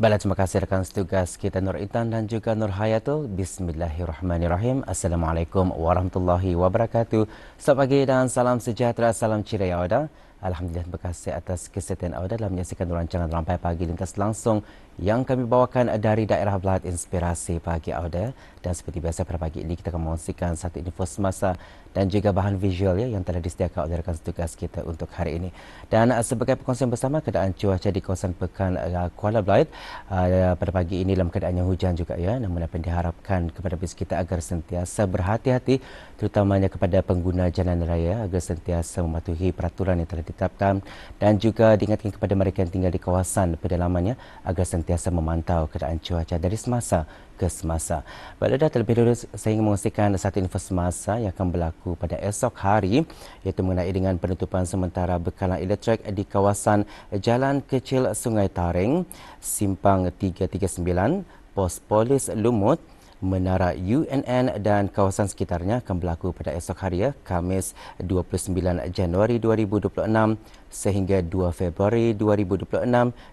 Baiklah, terima kasih rakan setugas kita Nur Intan dan juga Nur Hayatul. Bismillahirrahmanirrahim. Assalamualaikum warahmatullahi wabarakatuh. Selamat pagi dan salam sejahtera, salam ceria awda. Alhamdulillah terima kasih atas kesetiaan awda dalam menyaksikan rancangan Rampai Pagi Lintas Langsung yang kami bawakan dari daerah Belahad Inspirasi Pagi Auda dan seperti biasa pada pagi ini kita akan mengongsikan satu info semasa dan juga bahan visual ya yang telah disediakan oleh rakan tugas kita untuk hari ini. Dan uh, sebagai perkongsian bersama keadaan cuaca di kawasan Pekan uh, Kuala Belait uh, pada pagi ini dalam keadaan yang hujan juga ya namun apa yang diharapkan kepada bis kita agar sentiasa berhati-hati terutamanya kepada pengguna jalan raya agar sentiasa mematuhi peraturan yang telah ditetapkan dan juga diingatkan kepada mereka yang tinggal di kawasan pedalamannya agar sentiasa memantau keadaan cuaca dari semasa ke semasa. Pada terlebih dahulu saya ingin mengungsikan satu info semasa yang akan berlaku pada esok hari iaitu mengenai dengan penutupan sementara bekalan elektrik di kawasan Jalan Kecil Sungai Taring, Simpang 339, Pos Polis Lumut, Menara UNN dan kawasan sekitarnya akan berlaku pada esok hari ya, Kamis 29 Januari 2026 sehingga 2 Februari 2026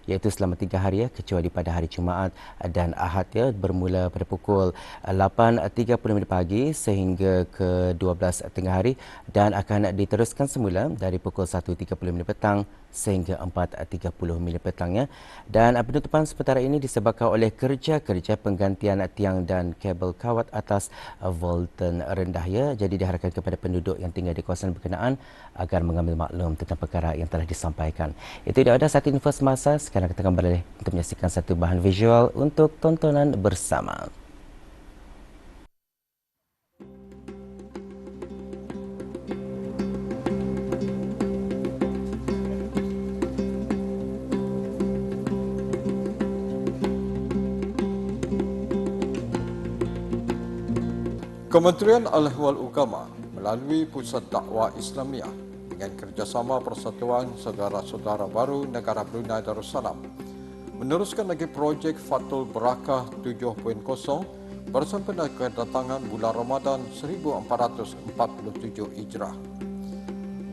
iaitu selama 3 hari ya kecuali pada hari Jumaat dan Ahad ya bermula pada pukul 8.30 pagi sehingga ke 12 tengah hari dan akan diteruskan semula dari pukul 1.30 petang sehingga 4.30 petangnya dan penutupan sementara ini disebabkan oleh kerja-kerja penggantian tiang dan kabel kawat atas volten rendah ya jadi diharapkan kepada penduduk yang tinggal di kawasan berkenaan agar mengambil maklum tentang perkara yang telah disampaikan. Itu dia ada satu info semasa. Sekarang kita beralih untuk menyaksikan satu bahan visual untuk tontonan bersama. Kementerian Al-Ahwal Ugama melalui Pusat Dakwah Islamiah dengan kerjasama Persatuan Saudara-Saudara Baru Negara Brunei Darussalam meneruskan lagi projek Fatul Berakah 7.0 bersempena kedatangan bulan Ramadan 1447 Hijrah.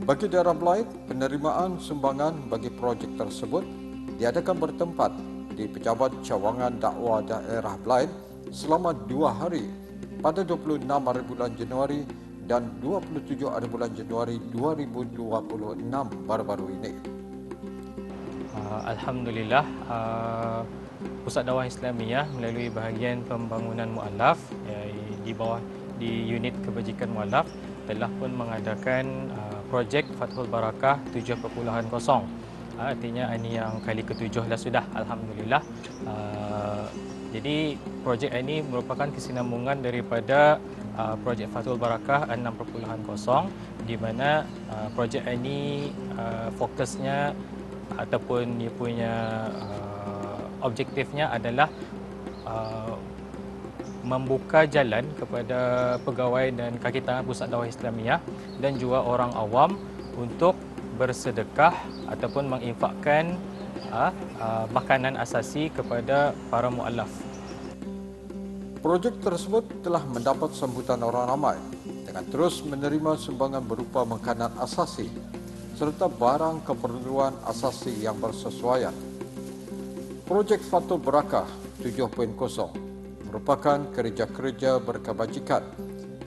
Bagi daerah Belait, penerimaan sumbangan bagi projek tersebut diadakan bertempat di Pejabat Cawangan Dakwah Daerah Belait selama dua hari pada 26 hari bulan Januari dan 27 hari bulan Januari 2026 baru-baru ini. Uh, Alhamdulillah, uh, Pusat Dakwah Islamiyah melalui bahagian pembangunan mualaf di bawah di unit kebajikan mualaf telah pun mengadakan uh, projek Fathul Barakah 7.0. Uh, artinya ini yang kali ketujuh dah sudah Alhamdulillah. Jadi projek ini merupakan kesinambungan daripada uh, projek Fatul Barakah 6.0 di mana uh, projek ini uh, fokusnya ataupun dia punya uh, objektifnya adalah uh, membuka jalan kepada pegawai dan kaki tangan Pusat Dakwah Islamiah dan juga orang awam untuk bersedekah ataupun menginfakkan uh, uh, makanan asasi kepada para mualaf Projek tersebut telah mendapat sambutan orang ramai dengan terus menerima sumbangan berupa makanan asasi serta barang keperluan asasi yang bersesuaian. Projek Fatul Berakah 7.0 merupakan kerja-kerja berkebajikan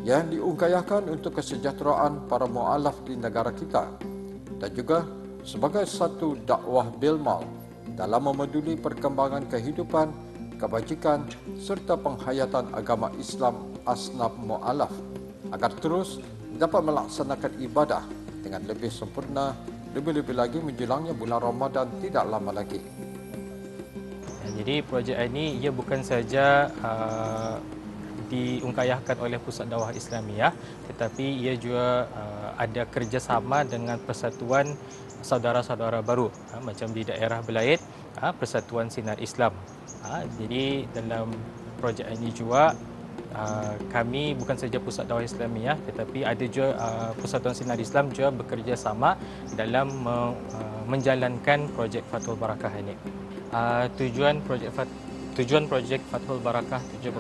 yang diungkayahkan untuk kesejahteraan para mualaf di negara kita dan juga sebagai satu dakwah bilmal dalam memeduli perkembangan kehidupan kebajikan serta penghayatan agama Islam asnaf mu'alaf agar terus dapat melaksanakan ibadah dengan lebih sempurna lebih-lebih lagi menjelangnya bulan Ramadan tidak lama lagi. Jadi projek ini ia bukan saja uh, diungkayahkan oleh Pusat Dakwah Islamiah tetapi ia juga uh, ada kerjasama dengan persatuan saudara-saudara baru uh, macam di daerah Belait uh, Persatuan Sinar Islam Ha, jadi dalam projek ini juga uh, kami bukan saja Pusat Dakwah Islamiah tetapi ada juga uh, Persatuan Sinar Islam juga bekerja sama dalam uh, menjalankan projek Fathul Barakah ini. Uh, tujuan projek tujuan projek Fathul Barakah 7.0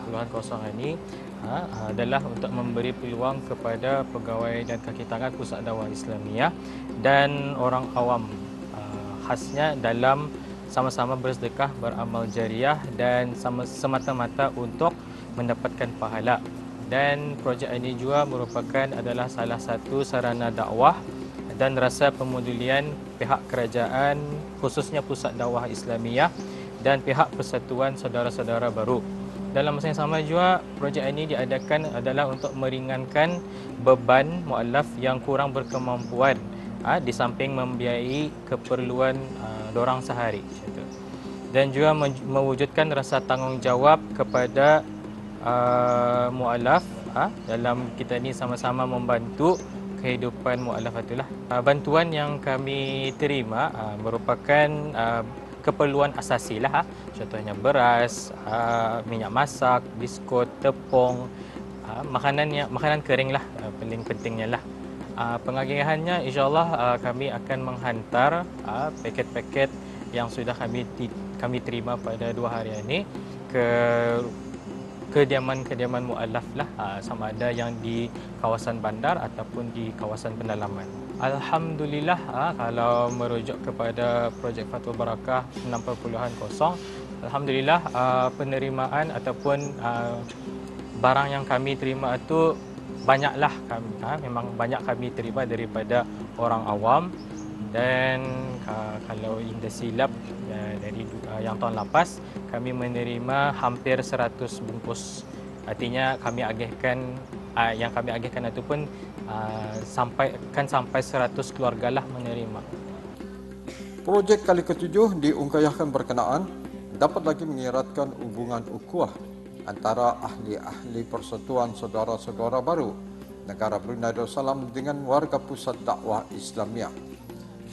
ini uh, adalah untuk memberi peluang kepada pegawai dan kaki tangan Pusat Dakwah Islamiah dan orang awam uh, khasnya dalam sama-sama bersedekah, beramal jariah dan sama semata-mata untuk mendapatkan pahala. Dan projek ini juga merupakan adalah salah satu sarana dakwah dan rasa pemudulian pihak kerajaan khususnya Pusat Dakwah Islamiyah dan pihak Persatuan Saudara-saudara Baru. Dalam masa yang sama juga projek ini diadakan adalah untuk meringankan beban mualaf yang kurang berkemampuan ha, di samping membiayai keperluan uh, dorang sehari dan juga mewujudkan rasa tanggungjawab kepada uh, mualaf ha, dalam kita ini sama-sama membantu kehidupan mualaf itulah. Uh, bantuan yang kami terima uh, merupakan uh, keperluan asasi lah. Ha. Contohnya beras, uh, minyak masak, biskut, tepung, uh, makanan yang makanan kering lah paling pentingnya lah. Pengagihannya insyaAllah kami akan menghantar paket-paket yang sudah kami kami terima pada dua hari ini ke kediaman-kediaman mualaf lah. Sama ada yang di kawasan bandar ataupun di kawasan pendalaman. Alhamdulillah kalau merujuk kepada projek Fatul Barakah 6.0 Alhamdulillah penerimaan ataupun barang yang kami terima itu banyaklah kami. Memang banyak kami terima daripada orang awam dan uh, kalau indah silap uh, dari uh, yang tahun lepas kami menerima hampir 100 bungkus. Artinya kami agihkan uh, yang kami agihkan itu pun uh, sampai kan sampai 100 keluarga lah menerima. Projek kali ketujuh diungkayahkan berkenaan dapat lagi mengiratkan hubungan ukhuwah antara ahli-ahli persatuan saudara-saudara baru negara Brunei Darussalam dengan warga pusat dakwah Islamiah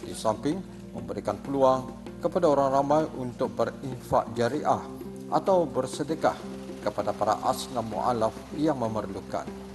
di samping memberikan peluang kepada orang ramai untuk berinfak jariah atau bersedekah kepada para asnam mu'alaf yang memerlukan.